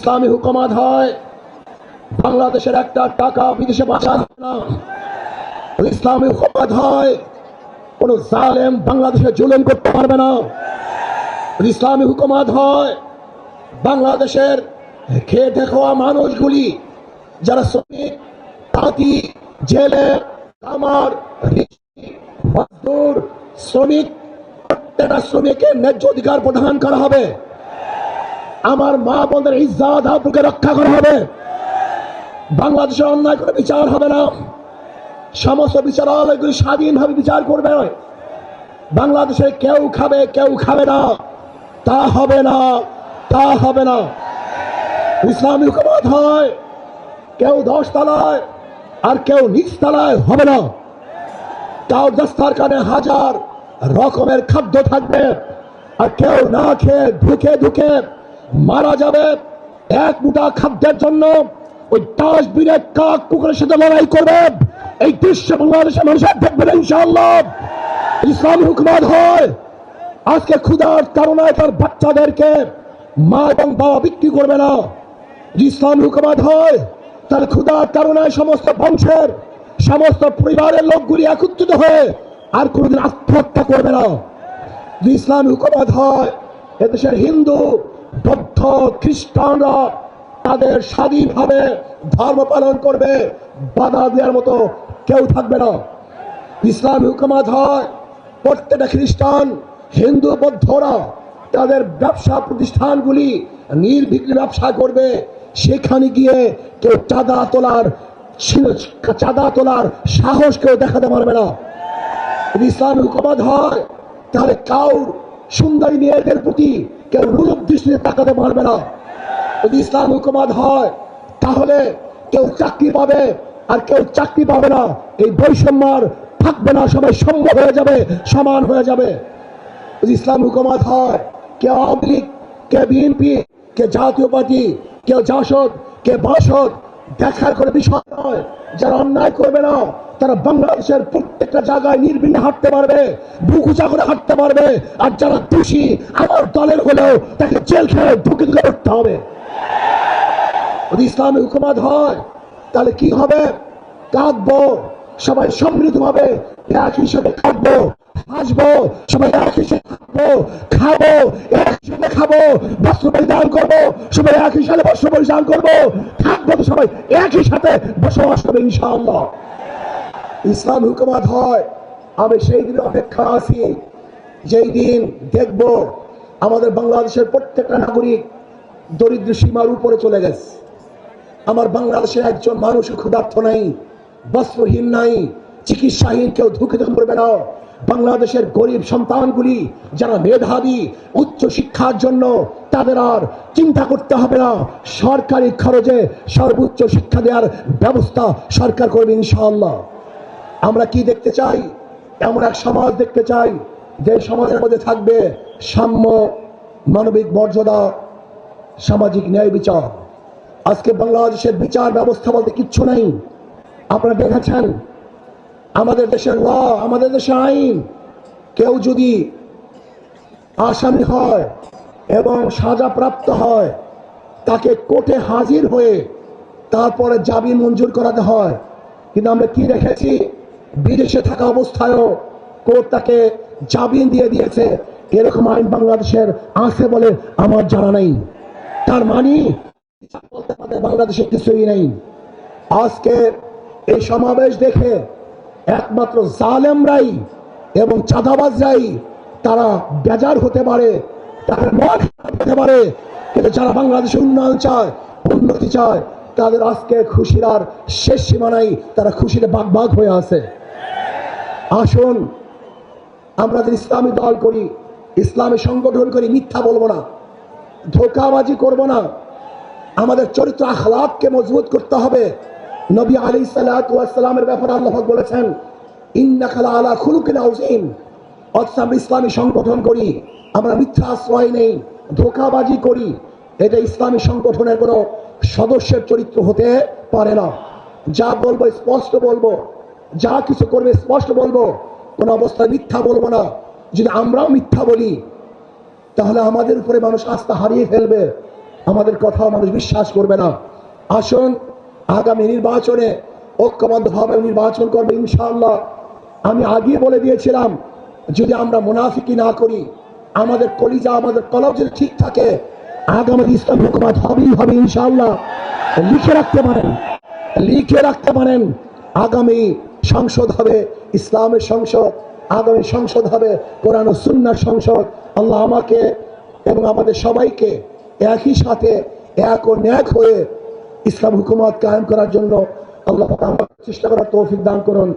ইসলামী হুকুমাত হয়, বাংলাদেশের একটা টাকা বিদেশে পাঠানো না। ইসলামী হুকুমাত হয়, কোন জালেম বাংলাদেশে জুলুম করতে পারবে না। ইসলামী হুকুমাত হয়, বাংলাদেশের খেটে খাওয়া মানুষগুলি, যারা শ্রমিক, তাঁতি, জেলে, কামার শ্রমিক, প্রত্যেকটা শ্রমিকের ন্যায্য অধিকার প্রদান করা হবে। আমার মা বোনদের ইজ্জাত আপনাকে রক্ষা করা হবে। বাংলাদেশে অন্যায় করে বিচার হবে না। সমস্ত বিচারালয়গুলি স্বাধীনভাবে বিচার করবে। বাংলাদেশে কেউ খাবে কেউ খাবে না। তা হবে না, তা হবে না। ইসলামী হুকুমত হয়, কেউ দশ তলায় আর কেউ নিচ তলায় হবে না। তাও দস্তার কানে হাজার রকমের খাদ্য থাকবে। আর কেউ না খেয়ে ঢুকে ঢুকে মারা যাবে এক মুঠা খাদ্যের জন্য। ওই ডাস্টবিনের কাক, কুকুরের সাথে লড়াই করবে। এই দৃশ্য বাংলাদেশের মানুষের দেখবে ইনশাআল্লাহ। ইসলামী হুকুমত হয়। আজকে ক্ষুধার কারণে তার বাচ্চাদেরকে মা এবং বাবা বিক্রি করবে না। ইসলামী হুকুমত হয়, তার ক্ষুধার কারণে সমস্ত বংশের, সমস্ত পরিবারের লোকগুলি একত্রিত হয়ে আর কোনোদিন আত্মহত্যা করবে না। ইসলামী হুকুমত হয়, এদেশের হিন্দু বৌদ্ধ খ্রিস্টানরা তাদের স্বাধীনভাবে ধর্ম পালন করবে, বাধা দেওয়ার মতো কেউ থাকবে না। ইসলামী হুকুমত হয়, প্রত্যেকটা খ্রিস্টান, হিন্দু, বৌদ্ধরা তাদের ব্যবসা প্রতিষ্ঠানগুলি নির্বিঘ্নে ব্যবসা করবে। সেখানে গিয়ে কেউ চাঁদা তোলার চাঁদা তোলার সাহস কেউ দেখাতে পারবে না। যদি ইসলামী হুকুমত হয়, তাহলে কাউর সুন্দরী মেয়েদের প্রতি কেউ রূপ দৃষ্টিতে তাকাতে পারবে না। যদি ইসলাম হুকুমত হয়, তাহলে কেউ চাকরি পাবে আর কেউ চাকরি পাবে না। এই বৈষম্যর থাকবে না, সবাই সম্ভব হয়ে যাবে, সমান হয়ে যাবে। যদি ইসলাম হুকুমত হয়, কে আওয়ামী লীগ, কে বিএনপি, কে জাতীয় পার্টি কেউ জাসদ, কে বাসদ দেখার করে বিষয় নয়। যারা অন্যায় করবে না, তারা বাংলাদেশের প্রত্যেকটা জায়গায় নির্বিঘ্নে হাঁটতে পারবে, বুকুচা করে হাঁটতে পারবে। আর যারা দোষী, আমার দলের হলেও তাকে জেল খেয়ে ঢুকে ঢুকে করতে হবে। যদি ইসলামী হুকুমত হয়, তাহলে কি হবে? কাঁদবো, সবাই সমৃদ্ধ হবে এক সাথে কাঁদবো, হাসবো, সবাই একই সাথে থাকব খাব সাথে খাব বস্ত্র পরিধান করব, সবাই একই সাথে বস্ত্র পরিধান করব। থাকব তো সবাই একই সাথে বসবাস করবে, ইনশাআল্লাহ। ইসলাম হুকুমত হয়। আমি সেই দিন অপেক্ষা আছি। যেই দিন দেখব আমাদের বাংলাদেশের প্রত্যেকটা নাগরিক দরিদ্র সীমার উপরে চলে গেছে। আমার বাংলাদেশের একজন মানুষ ক্ষুধার্থ নাই, বস্ত্রহীন নাই, চিকিৎসাহীন কেউ দুঃখিত করবে না। বাংলাদেশের গরিব সন্তানগুলি যারা মেধাবী, উচ্চ শিক্ষার জন্য তাদের আর চিন্তা করতে হবে না। সরকারি খরচে সর্বোচ্চ শিক্ষা দেওয়ার ব্যবস্থা সরকার করবে ইনশাআল্লাহ। আমরা কি দেখতে চাই? এমন এক সমাজ দেখতে চাই যে সমাজের মধ্যে থাকবে সাম্য, মানবিক মর্যাদা, সামাজিক ন্যায় বিচার। আজকে বাংলাদেশের বিচার ব্যবস্থা বলতে কিচ্ছু নাই। আপনারা দেখেছেন আমাদের দেশের ল, আমাদের দেশের আইন। কেউ যদি আসামি হয় এবং সাজাপ্রাপ্ত হয়, তাকে কোর্টে হাজির হয়ে তারপরে জামিন মঞ্জুর করাতে হয়। কিন্তু আমরা কি রেখেছি বিদেশে থাকা অবস্থায়ও কোর্ট তাকে জামিন দিয়ে দিয়েছে। এরকম আইন বাংলাদেশের আছে বলে আমার জানা নেই। তার মানে বলতে পারে বাংলাদেশে কিছুই নেই। আজকে এই সমাবেশ দেখে একমাত্র জালেমরাই এবং চাঁদাবাজরাই তারা বেজার হতে পারে, তারা মন হতে পারে। কিন্তু যারা বাংলাদেশে উন্নয়ন চায়, উন্নতি চায়, তাদের আজকে খুশির আর শেষ সীমানাই তারা খুশিতে বাগ বাগ হয়ে আছে। আসুন, আমরা যদি ইসলামী দল করি, ইসলামী সংগঠন করি, মিথ্যা বলব না, ধোকাবাজি করব না, আমাদের চরিত্র আখলাককে মজবুত করতে হবে। নবী আলী সাল্লামের ব্যাপারে আল্লাহ পাক বলেছেন ইন্না খালা আলা খুলুকিন আউজিম অথচ আমরা ইসলামী সংগঠন করি, আমরা মিথ্যা আশ্রয় নেই, ধোকাবাজি করি। এটা ইসলামী সংগঠনের কোনো সদস্যের চরিত্র হতে পারে না। যা বলব, স্পষ্ট বলব, যা কিছু করবে, স্পষ্ট বলব। কোনো অবস্থায় মিথ্যা বলব না। যদি আমরাও মিথ্যা বলি, তাহলে আমাদের উপরে মানুষ আস্থা হারিয়ে ফেলবে। আমাদের কথা মানুষ বিশ্বাস করবে না। আসুন আগামী নির্বাচনে ঐক্যবদ্ধভাবে নির্বাচন করবে ইনশাআল্লাহ। আমি আগে বলে দিয়েছিলাম, যদি আমরা মুনাফিকি না করি, আমাদের কলিজা, আমাদের কলব যদি ঠিক থাকে, আগামী ইসলাম হুকুমাত হবেই হবে ইনশাআল্লাহ। লিখে রাখতে পারেন, লিখে রাখতে পারেন, আগামী সংসদ হবে ইসলামের সংসদ, আগামী সংসদ হবে কোরআন ও সুন্নার সংসদ। আল্লাহ আমাকে এবং আমাদের সবাইকে একই সাথে এক ও ন্যাক হয়ে ইসলাম হুকুমত কায়েম করার জন্য আল্লাহ চেষ্টা করার তৌফিক দান করুন।